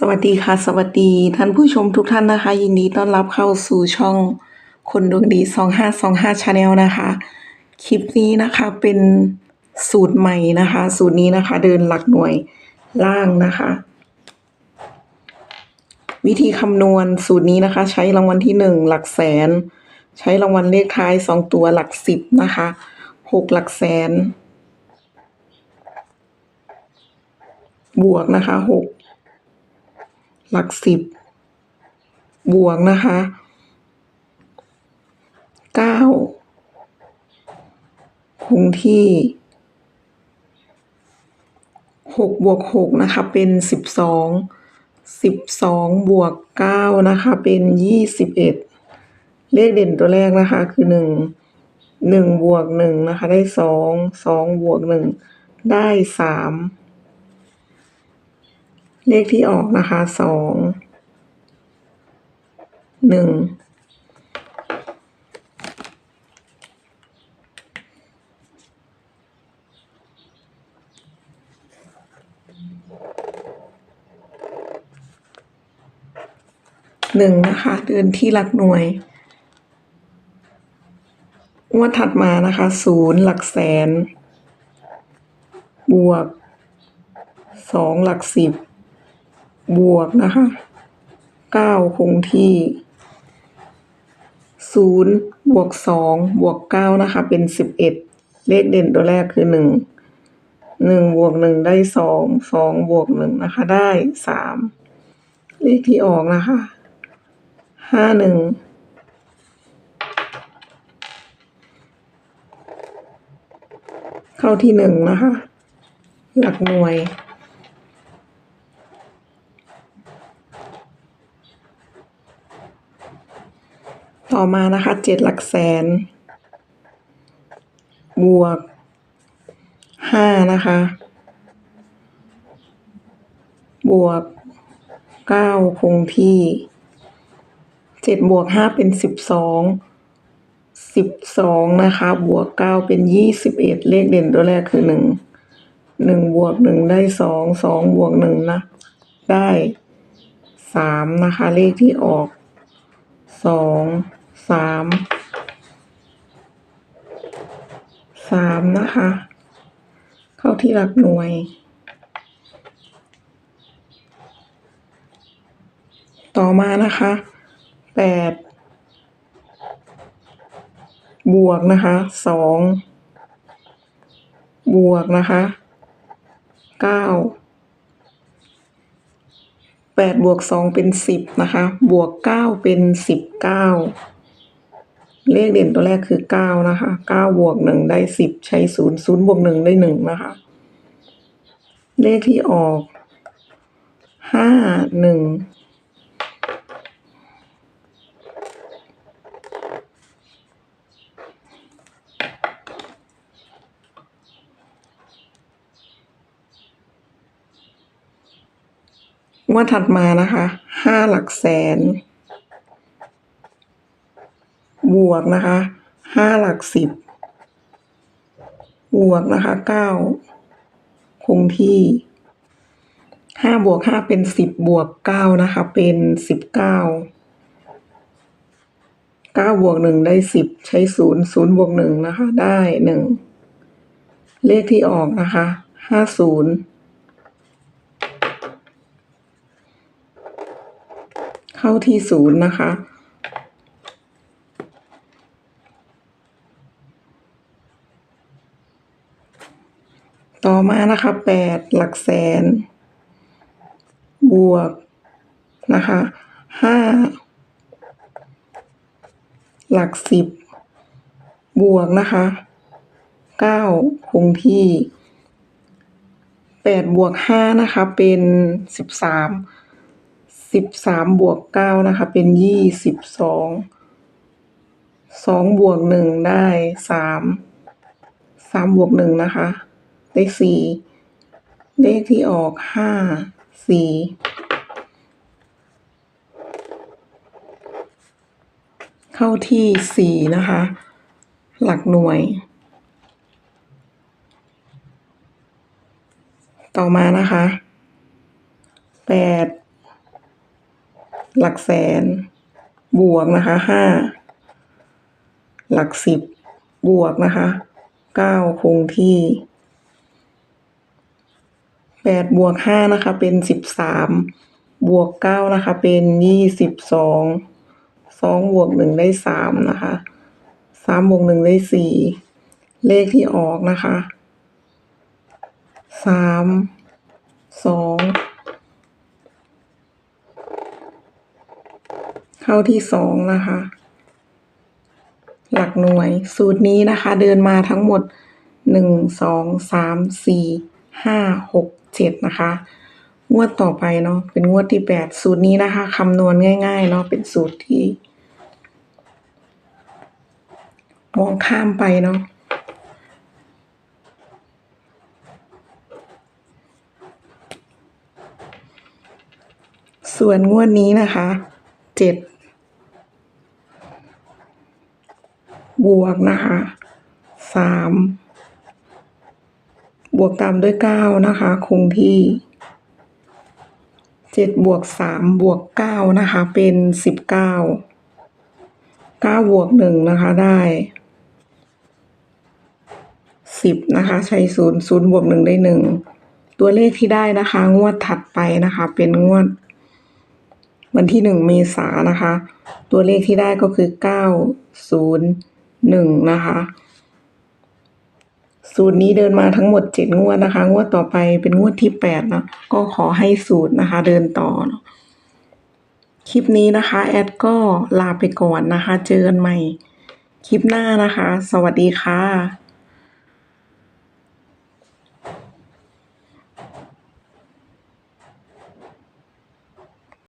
สวัสดีค่ะ สวัสดีท่านผู้ชมทุกท่านนะคะ ยินดีต้อนรับเข้าสู่ช่องคนดวงดี 2525 Channel นะคะ คลิปนี้นะคะเป็นสูตรใหม่นะคะ สูตรนี้นะคะ เดินหลักหน่วยล่างนะคะ วิธีคำนวณสูตรนี้นะคะ ใช้รางวัลที่หนึ่งหลักแสน ใช้รางวัลเลขท้ายสองตัวหลักสิบนะคะหกหลักแสน บวกนะคะหก หลักสิบบวกนะคะเก้าคงที่หกบวกหกนะคะ เป็นสิบสองสิบสองบวกเก้านะคะ เป็นยี่สิบเอ็ดเลขเด่นตัวแรกนะคะ คือหนึ่งหนึ่งบวกหนึ่งนะคะ ได้สองสองบวกหนึ่งได้สาม เลขที่ออกนะคะสองหนึ่งหนึ่งนะคะ เดินที่หลักหน่วยงวดถัดมานะคะศูนย์หลักแสน บวกสองหลักสิบ บวกนะคะเก้าคงที่ศูนย์บวกสองบวกเก้านะคะ เป็นสิบเอ็ดเลขเด่นตัวแรกคือหนึ่งหนึ่งบวกหนึ่งได้สองสองบวกหนึ่งนะคะ ได้สามเลขที่ออกนะคะห้าหนึ่งเข้าที่หนึ่งนะคะ หลักหน่วย ต่อมานะคะเจ็ดหลักแสน บวกห้านะคะ บวกเก้าคงที่เจ็ดบวกห้าเป็นสิบสองสิบสองนะคะ บวกเก้าเป็นยี่สิบเอ็ดเลขเด่นตัวแรกคือหนึ่งหนึ่งบวกหนึ่งได้สองสองบวกหนึ่งนะได้สามนะคะ เลขที่ออกสอง สามสามนะคะ เข้าที่หลักหน่วย ต่อมานะคะแปดบวกนะคะสองบวกนะคะเก้าแปดบวกสองเป็นสิบนะคะ บวกเก้าเป็นสิบเก้า เลขเด่นตัวแรกคือเก้านะคะเก้าบวกหนึ่งได้สิบใช้ศูนย์ศูนย์บวกหนึ่งได้หนึ่งนะคะ เลขที่ออกห้าหนึ่งงวดถัดมานะคะห้าหลักแสน บวกนะคะห้าหลักสิบบวกนะคะเก้าคงที่ห้าบวกห้าเป็นสิบบวกเก้านะคะเป็นสิบเก้าเก้าบวกหนึ่งได้สิบใช้ศูนย์ศูนย์บวกหนึ่งนะคะ ได้หนึ่งเลขที่ออกนะคะห้าศูนย์เข้าที่ศูนย์นะคะ ต่อมานะคะแปดหลักแสน บวกนะคะห้าหลักสิบบวกนะคะเก้าคงที่แปดบวกห้านะคะเป็นสิบสามสิบสามบวกเก้านะคะเป็นยี่สิบสองสองบวกหนึ่งได้สามสามบวกหนึ่งนะคะ ได้สี่เลขที่ออกห้าสี่เข้าที่สี่นะคะ หลักหน่วย ต่อมานะคะแปดหลักแสน บวกนะคะห้าหลักสิบบวกนะคะเก้าคงที่ แปดบวกห้านะคะเป็นสิบสามบวกเก้านะคะเป็นยี่สิบสองสองบวกหนึ่งได้สามนะคะสามบวกหนึ่งได้สี่เลขที่ออกนะคะสามสองเข้าที่สองนะคะ หลักหน่วยสูตรนี้นะคะ เดินมาทั้งหมดหนึ่งสองสามสี่ ห้าหกเจ็ดนะคะ งวดต่อไปเนาะเป็นงวดที่แปดสูตรนี้นะคะคำนวณง่าย ๆ เนาะเป็นสูตรที่มองข้ามไปเนาะส่วนงวดนี้นะคะเจ็ดบวกนะคะสาม บวกตามด้วยเก้านะคะ คงที่เจ็ดบวกสามบวกเก้านะคะ เป็นสิบเก้าเก้าบวกหนึ่งนะคะ ได้สิบนะคะ ใช้ศูนย์ศูนย์บวกหนึ่งได้หนึ่งตัวเลขที่ได้นะคะ งวดถัดไปนะคะ เป็นงวด วันที่หนึ่งเมษายนนะคะ ตัวเลขที่ได้ก็คือเก้าศูนย์หนึ่งนะคะ สูตรนี้เดินมาทั้งหมดเจ็ดงวดนะคะ งวดต่อไปเป็นงวดที่แปดนะก็ขอให้สูตรนะคะ เดินต่อเนาะคลิปนี้นะคะ แอดก็ลาไปก่อนนะคะ เจอกันใหม่ คลิปหน้านะคะ สวัสดีค่ะ